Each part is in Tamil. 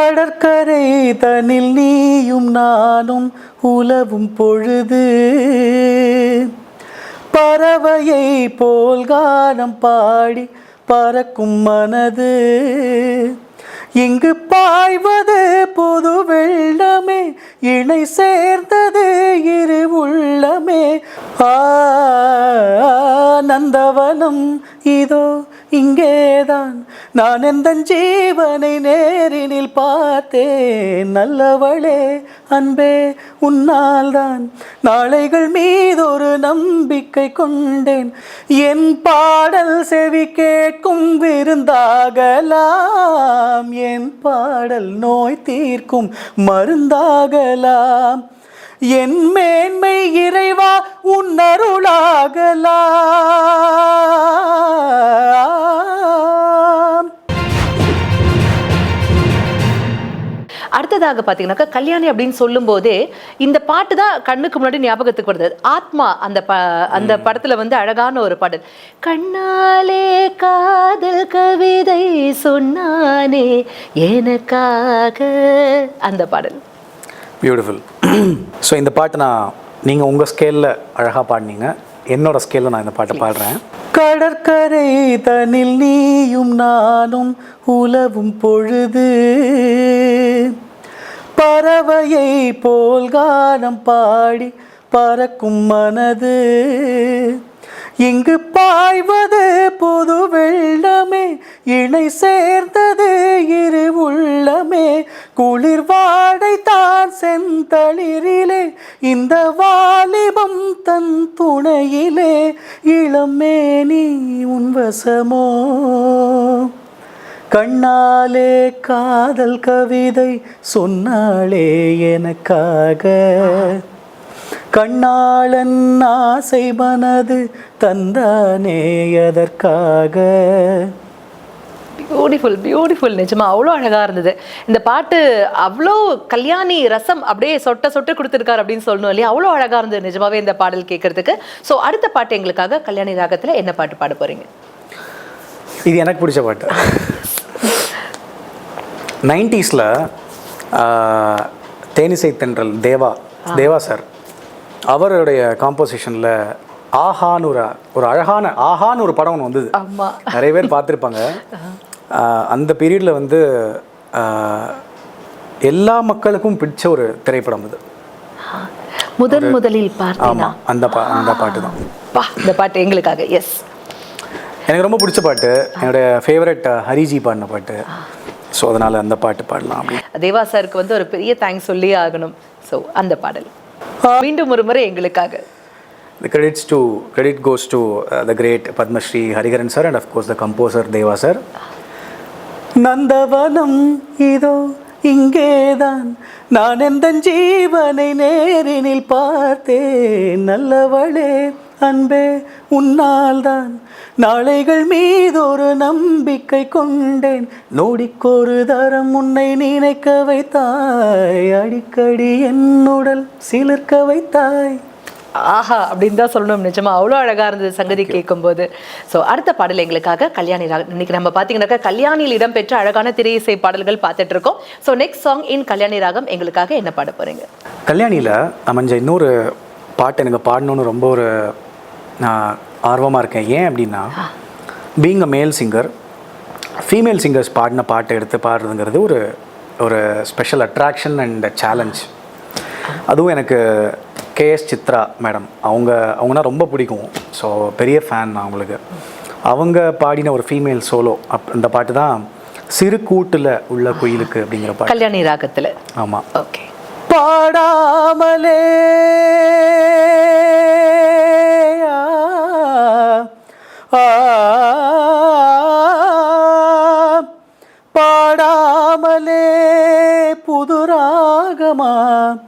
கடற்கரை தனில் நீயும் நானும் உலவும் பொழுது. பறவையை போல் கானம் பாடி பறக்கும் மனது. இங்கு பாய்வது புது வெள்ளமே இணை சேர்ந்தது இரு உள்ளமே. ஆனந்தவனம் இதோ இங்கேதான் நான் எந்த ஜீவனை நேரினில் பார்த்தேன். நல்லவளே அன்பே உன்னால்தான் நாளைகள் மீதொரு நம்பிக்கை கொண்டேன். என் பாடல் செவி கேட்கும் விருந்தாகலாம். என் பாடல் நோய் தீர்க்கும் மருந்தாகலாம். என் மேன்மை இறைவா உன்னருளாகலாம். அடுத்ததாக பார்த்தீங்கன்னாக்கா கல்யாணி அப்படின்னு சொல்லும்போதே இந்த பாட்டு தான் கண்ணுக்கு முன்னாடி ஞாபகத்துக்கு வருது. ஆத்மா அந்த ப அந்த படத்துல வந்து அழகான ஒரு பாடல். கண்ணாலே காதல் கவிதை சொன்னானே எனக்காக அந்த பாடல். பியூட்டிஃபுல் ஸோ இந்த பாட்டு நான் நீங்கள் உங்கள் ஸ்கேலில் அழகாக பாடினீங்க. என்னோட ஸ்கேலில் நான் இந்த பாட்டை பாடுறேன். கடற்கரை தனில் நீயும் நானும் உலவும் பொழுது பறவையை போல் கானம் பாடி பறக்கும் மனது. இங்கு பாய்வது பொது வெள்ளமே இணை சேர்ந்தது இரு உள்ளமே. குளிர் வாடை தான் செந்தளிரிலே இந்த வாலிபம் தன் துணையிலே. இளமேனி உன் வசமோ? கண்ணாலே காதல் கவிதை சொன்னாளே எனக்காக. கண்ணாளன் ஆசை மனது தந்தானே அதற்காக பியூட்டிஃபுல் பியூட்டிஃபுல் நிஜமா அவ்வளோ அழகா இருந்தது. இந்த பாட்டு அவ்வளோ கல்யாணி ரசம் அப்படியே சொட்ட சொட்ட கொடுத்துருக்காரு அப்படின்னு சொல்லணும் இல்லையா? அவ்வளோ அழகா இருந்தது நிஜமாவே இந்த பாடல் கேட்கறதுக்கு. ஸோ அடுத்த பாட்டு எங்களுக்காக கல்யாணி ராகத்துல என்ன பாட்டு பாட போறீங்க? இது எனக்கு பிடிச்ச பாட்டு. நைன்டிஸில் தேனிசை தென்றல் தேவா தேவா சார். அவருடைய காம்போசிஷனில் ஆஹான்னு ஒரு ஒரு அழகான ஆஹான்னு ஒரு படம் ஒன்று வந்தது. நிறைய பேர் பார்த்துருப்பாங்க. அந்த பீரியடில் வந்து எல்லா மக்களுக்கும் பிடிச்ச ஒரு திரைப்படம் அது. முதன் முதலில் ஆமாம் அந்த பா அந்த பாட்டு தான். இந்த பாட்டு எங்களுக்காக எஸ் எனக்கு ரொம்ப பிடிச்ச பாட்டு. என்னுடைய ஃபேவரட் ஹரிஜி பாடின பாட்டு. ஸோ அதனால் அந்த பாட்டு பாடலாம் தேவா சாருக்கு வந்து ஒரு பெரிய தேங்க்ஸ் சொல்லி ஆகணும். ஸோ அந்த பாடல். மீண்டும் ஒரு முறை எங்களுக்காக The credits to credit goes to uh, the great Padma Shri Hariharan sir and of course the composer Deva sir. நந்தவனம் இதோ இங்கேதான் நான் எந்த ஜீவனை நேரினில் பார்த்தேன் நல்லவளே அன்பே உன்னால்தான் நாளைகள் மீதொரு நம்பிக்கை கொண்டேன். நோடிக்கொரு தரம் உன்னை நினைக்க வைத்தாய். அடிக்கடி என்னுடல் சிலிர்க்க வைத்தாய். ஆஹா அப்படின்னு தான் சொல்லணும். நிஜமா அவ்வளோ அழகா இருந்தது சங்கதி கேட்கும்போது. ஸோ அடுத்த பாடல் எங்களுக்காக கல்யாணி ராகம் இன்னைக்கு நம்ம பார்த்தீங்கன்னாக்கா கல்யாணியில் இடம்பெற்ற அழகான திரை இசை பாடல்கள் பார்த்துட்டு இருக்கோம். So next song in Kalyani ராகம் எங்களுக்காக என்ன பாட போறீங்க? கல்யாணியில் அமைஞ்ச இன்னொரு பாட்டு எனக்கு பாடணும்னு ரொம்ப ஒரு நான் ஆர்வமாக இருக்கேன். ஏன் அப்படின்னா பீங் அ மேல் சிங்கர் ஃபீமேல் சிங்கர்ஸ் பாடின பாட்டை எடுத்து பாடுறதுங்கிறது ஒரு ஒரு ஸ்பெஷல் அட்ராக்ஷன் அண்ட் சேலஞ்ச் அதுவும் எனக்கு கேஎஸ் சித்ரா மேடம் அவங்க அவங்கன்னா ரொம்ப பிடிக்கும். ஸோ பெரிய ஃபேன் நான் அவங்களுக்கு. அவங்க பாடின ஒரு ஃபீமேல் சோலோ அப் அந்த பாட்டு தான் சிறு கூட்டில் உள்ள குயிலுக்கு அப்படிங்கிற பாட்டு. கல்யாணி ராகத்துல. ஆமாம் ஓகே பாடாமலே தாளமா?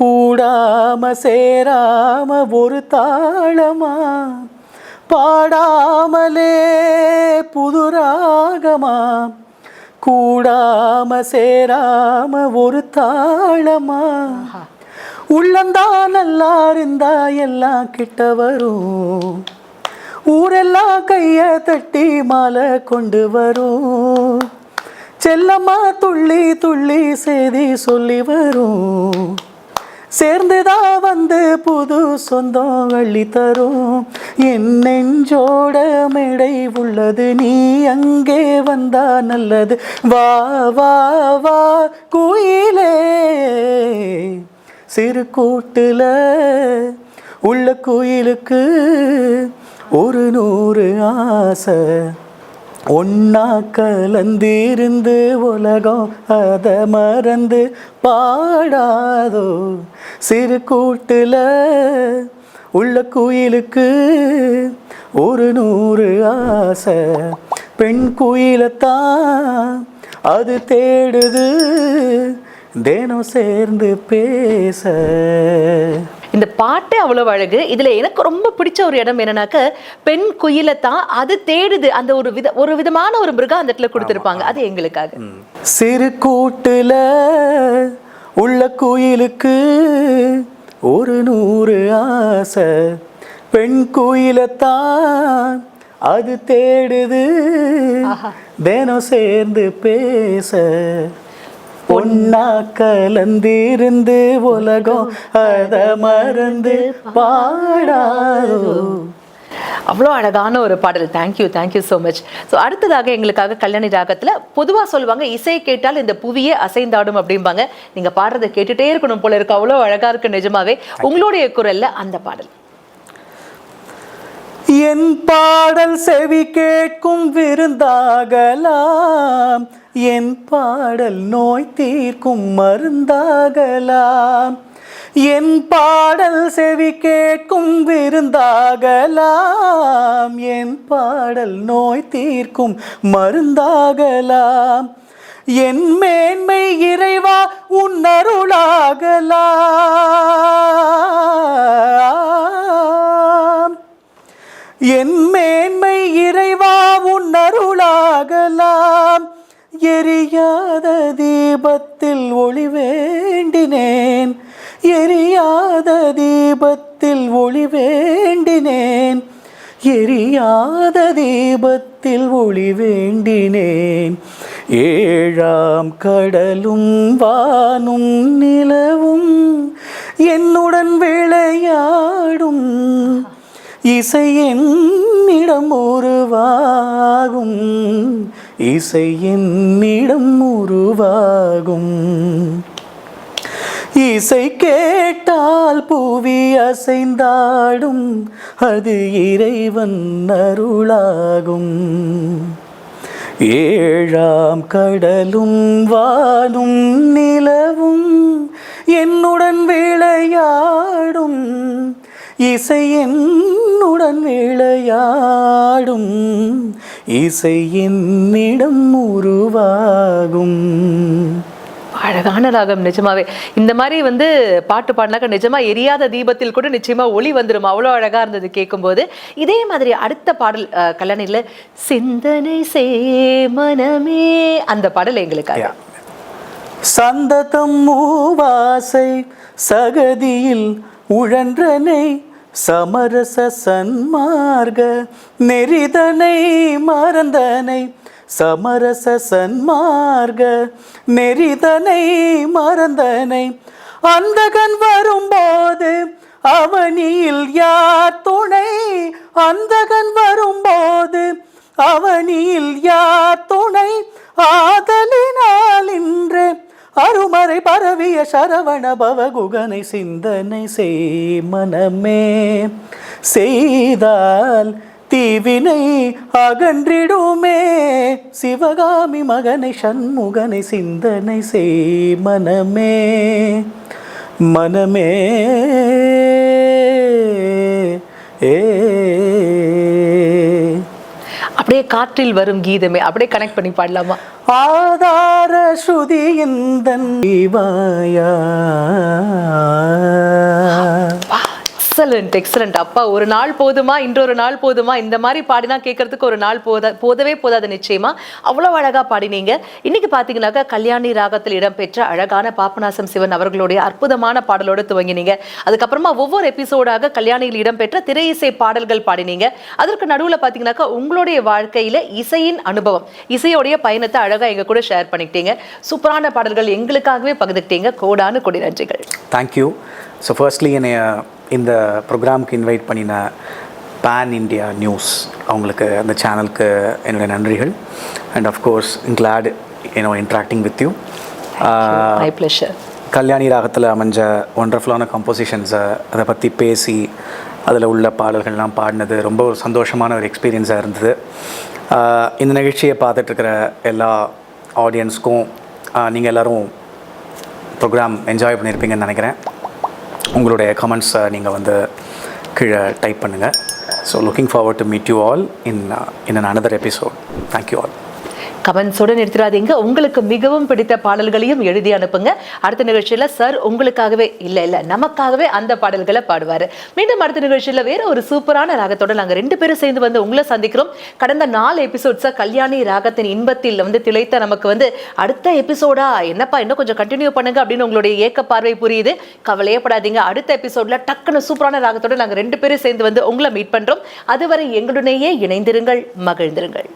கூடாம சேராம ஒரு தாளமா? பாடாமலே புது ராகமா? கூடாம சேராம ஒரு தாளமா? உள்ளந்தா நல்லா இருந்தா எல்லாம் கிட்ட வரும். ஊரெல்லாம் கைய தட்டி மாலை கொண்டு வரும். செல்லம்மா துள்ளி துள்ளி செய்தி சொல்லி வரும். சேர்ந்துதான் வந்து புது சொந்தம் வள்ளி தரும். என் நெஞ்சோட மேடை உள்ளது நீ அங்கே வந்தா நல்லது. வா வா வா குயிலே. சிறு கூட்டுல உள்ள குயிலுக்கு ஒரு நூறு ஆசை. ஒன்னா கலந்திருந்து உலகம் அதை மறந்து பாடாதோ. சிறு கூட்டுல உள்ள குயிலுக்கு ஒரு நூறு ஆசை. பெண் குயிலத்தான் அது தேடுது. தினம் சேர்ந்து பேச. இந்த பாட்டே அவ்வளவு அழகு. இதுல எனக்கு ரொம்ப பிடிச்ச ஒரு இடம் என்னன்னாக்க பெண் குயிலை தான் அது தேடுது. அந்த ஒரு வித ஒரு விதமான ஒரு மிருகம் அந்த இடத்துல கொடுத்திருப்பாங்க. அது எங்களுக்காக. சிறு கூட்டுல உள்ள குயிலுக்கு ஒரு நூறு ஆசை. பெண் குயிலத்தான் அது தேடுது. தினம் சேர்ந்து பேச. ஒன்னா கலந்திருந்து உலகம் அத மறந்து பாடாதோ. அவ்வளோ அழகான ஒரு பாடல். Thank you thank you so much so அடுத்ததாக எங்களுக்காக கல்யாணி ராகத்தில் பொதுவாக சொல்லுவாங்க இசை கேட்டால் இந்த புவியே அசைந்தாடும் அப்படிம்பாங்க. நீங்கள் பாடுறதை கேட்டுட்டே இருக்கணும் போல இருக்கு. அவ்வளோ அழகாக இருக்கு நிஜமாவே. உங்களுடைய குரல்ல அந்த பாடல். என் பாடல் செவி கேட்கும் விருந்தாகலாம். என் பாடல் நோய் தீர்க்கும் மருந்தாகலாம். என் பாடல் செவி கேட்கும் விருந்தாகலாம். என் பாடல் நோய் தீர்க்கும் மருந்தாகலாம். என் மேன்மை இறைவா உன்னருளாகலாம் என் மேன்மை இறைவா உன் அருளாகலாம். எரியாத தீபத்தில் ஒளி வேண்டினேன். எரியாத தீபத்தில் ஒளி வேண்டினேன். எரியாத தீபத்தில் ஒளி வேண்டினேன். ஏழாம் கடலும் வானும் நிலவும். என்னுடன் விளையாடும் இசை என்னிடம் உருவாகும். இசை என்னிடம் உருவாகும். இசை கேட்டால் புவி அசைந்தாடும். அது இறைவன் அருளாகும். ஏழாம் கடலும் வானும் நிலவும் என்னுடன் விளையாடும். இசை என்னுடன் விளையாடும். இசை என்னிடம் உருவாகும். அழகான ராகம் நிஜமாவே. இந்த மாதிரி வந்து பாட்டு பாடினாக்க நிஜமா எரியாத தீபத்தில் கூட நிச்சயமா ஒளி வந்துடும் அவ்வளோ அழகா இருந்தது கேட்கும்போது. இதே மாதிரி அடுத்த பாடல் கல்யாணில சிந்தனை சே மனமே அந்த பாடல் எங்களுக்காக. சந்ததம் மூவாசை சகதியில் உழன்றனை. சமரச சன்மார்க நெறிதனை மறந்தனை. சமரச சன்மார்க நெறிதனை மறந்தனை. அந்தகன் வரும்போது அவனியில் யார் துணை? அந்தகன் வரும்போது அவனியில் யார் துணை? ஆதலினால் இன்று அருமறை பரவிய சரவண பவகுகனை சிந்தனை செய் மனமே. செய்தால் தீவினை அகன்றிடுமே. சிவகாமி மகனை சண்முகனை சிந்தனை செய் மனமே. மனமே. ஏ அப்படியே காற்றில் வரும் கீதமே. அப்படியே கனெக்ட் பண்ணி பாடலாமா? ஆதார ஸ்ருதியந்தன் வாயா எக்ஸலண்ட் எக்ஸலண்ட் அப்பா ஒரு நாள் போதுமா? இன்றொரு நாள் போதுமா? இந்த மாதிரி பாடினா கேட்கறதுக்கு ஒரு நாள் போதா போதவே போதாது நிச்சயமா. அவ்வளோ அழகாக பாடினீங்க. இன்னைக்கு பார்த்தீங்கன்னாக்கா கல்யாணி ராகத்தில் இடம்பெற்ற அழகான பாபநாசம் சிவன் அவர்களுடைய அற்புதமான பாடலோடு துவங்கினீங்க. அதுக்கப்புறமா ஒவ்வொரு எபிசோடாக கல்யாணியில் இடம்பெற்ற திரை இசை பாடல்கள் பாடினீங்க. அதற்கு நடுவில் பார்த்தீங்கன்னாக்கா உங்களுடைய வாழ்க்கையில் இசையின் அனுபவம் இசையோடைய பயணத்தை அழகாக எங்கள் கூட ஷேர் பண்ணிக்கிட்டீங்க. சூப்பரான பாடல்கள் எங்களுக்காகவே பகிர்ந்துக்கிட்டீங்க. கோடானு கொடி நன்றிகள். தேங்க்யூ ஸோ ஃபர்ஸ்ட்லி என்னைய இந்த ப்ரோக்ராமுக்கு இன்வைட் பண்ணின பேன் இண்டியா நியூஸ் அவங்களுக்கு அந்த சேனலுக்கு என்னுடைய நன்றிகள். And of course glad you know interacting with you my pleasure Kalyani ராகத்தில் அமைஞ்ச ஒண்டர்ஃபுல்லான கம்போசிஷன்ஸை அதை பற்றி பேசி அதில் உள்ள பாடல்கள்லாம் பாடினது ரொம்ப ஒரு சந்தோஷமான ஒரு எக்ஸ்பீரியன்ஸாக இருந்தது. இந்த நிகழ்ச்சியை பார்த்துட்ருக்கிற எல்லா ஆடியன்ஸ்க்கும் நீங்கள் எல்லோரும் ப்ரோக்ராம் என்ஜாய் பண்ணியிருப்பீங்கன்னு நினைக்கிறேன். உங்களுடைய கமெண்ட்ஸை நீங்கள் வந்து கீழே டைப் பண்ணுங்கள் so looking forward to meet you all in in an another episode thank you all கமெண்ட்ஸோடு நிறுத்திடாதீங்க. உங்களுக்கு மிகவும் பிடித்த பாடல்களையும் எழுதி அனுப்புங்க. அடுத்த நிகழ்ச்சியில் சார் உங்களுக்காகவே இல்லை இல்லை நமக்காகவே அந்த பாடல்களை பாடுவார். மீண்டும் அடுத்த நிகழ்ச்சியில் வேற ஒரு சூப்பரான ராகத்தோட நாங்கள் ரெண்டு பேரும் சேர்ந்து வந்து உங்களை சந்திக்கிறோம். கடந்த நாலு எபிசோட்ஸாக கல்யாணி ராகத்தின் இன்பத்தில் வந்து திளைத்த நமக்கு வந்து அடுத்த எபிசோடா என்னப்பா இன்னும் கொஞ்சம் கண்டினியூ பண்ணுங்க அப்படின்னு உங்களுடைய ஏக்க பார்வை புரியுது. கவலையப்படாதீங்க அடுத்த எபிசோட்ல டக்குன்னு சூப்பரான ராகத்தோட நாங்கள் ரெண்டு பேரும் சேர்ந்து வந்து உங்களை மீட் பண்ணுறோம் அதுவரை எங்களுடனேயே இணைந்திருங்கள் மகிழ்ந்திருங்கள்.